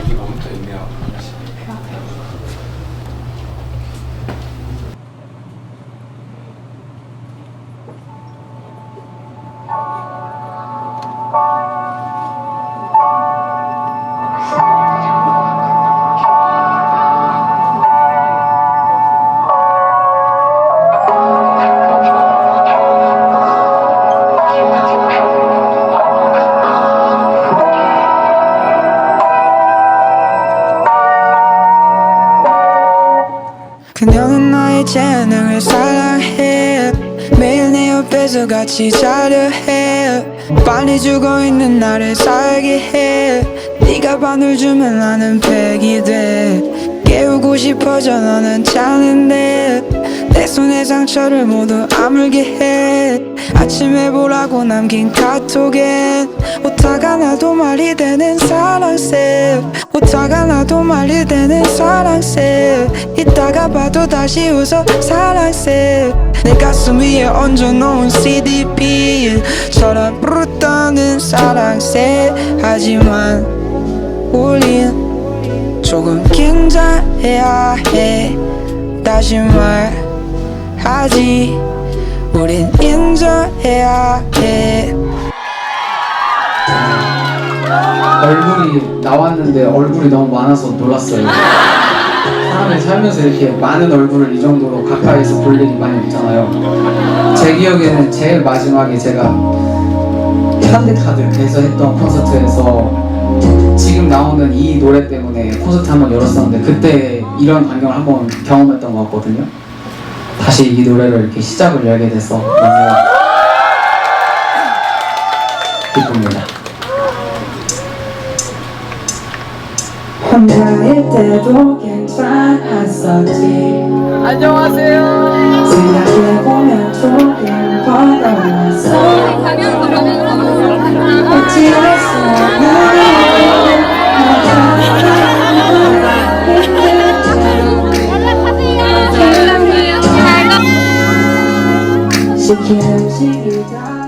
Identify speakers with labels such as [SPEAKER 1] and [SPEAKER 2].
[SPEAKER 1] 여기 너무 또 있네요. 예능을 사랑해. 매일 내 옆에서 같이 자려 해. 빨리 죽어 있는 나를 살게 해. 네가 반을 주면 나는 백이 돼. 깨우고 싶어져 너는 자는데. 내 손의 상처를 모두 아물게 해. 아침에 보라고 남긴 카톡엔 웃다가 나도 말이 되는 사랑새 웃다가 나도 말이 되는 사랑새. 이따가 봐도 다시 웃어 사랑새. 내 가슴 위에 얹어놓은 CDP처럼 부르떠는 사랑새. 하지만 우린 조금 긴장해야 해. 다시 말하지 우린 인정해야 해
[SPEAKER 2] 얼굴이 나왔는데 얼굴이 너무 많아서 놀랐어요. 사람이 살면서 이렇게 많은 얼굴을 이 정도로 가까이서 볼 일이 많이 없잖아요. 제 기억에는 제일 마지막에 제가 현대카드에서 했던 콘서트에서 지금 나오는 이 노래 때문에 콘서트 한 번 열었었는데 그때 이런 광경을 한 번 경험했던 것 같거든요. 다시 이 노래를 이렇게 시작을 열게 돼서 너무 기쁩니다.
[SPEAKER 1] 혼자일 때도 괜찮았었지.
[SPEAKER 3] 안녕하세요.
[SPEAKER 1] 생각해보면 수 없는 시키는 다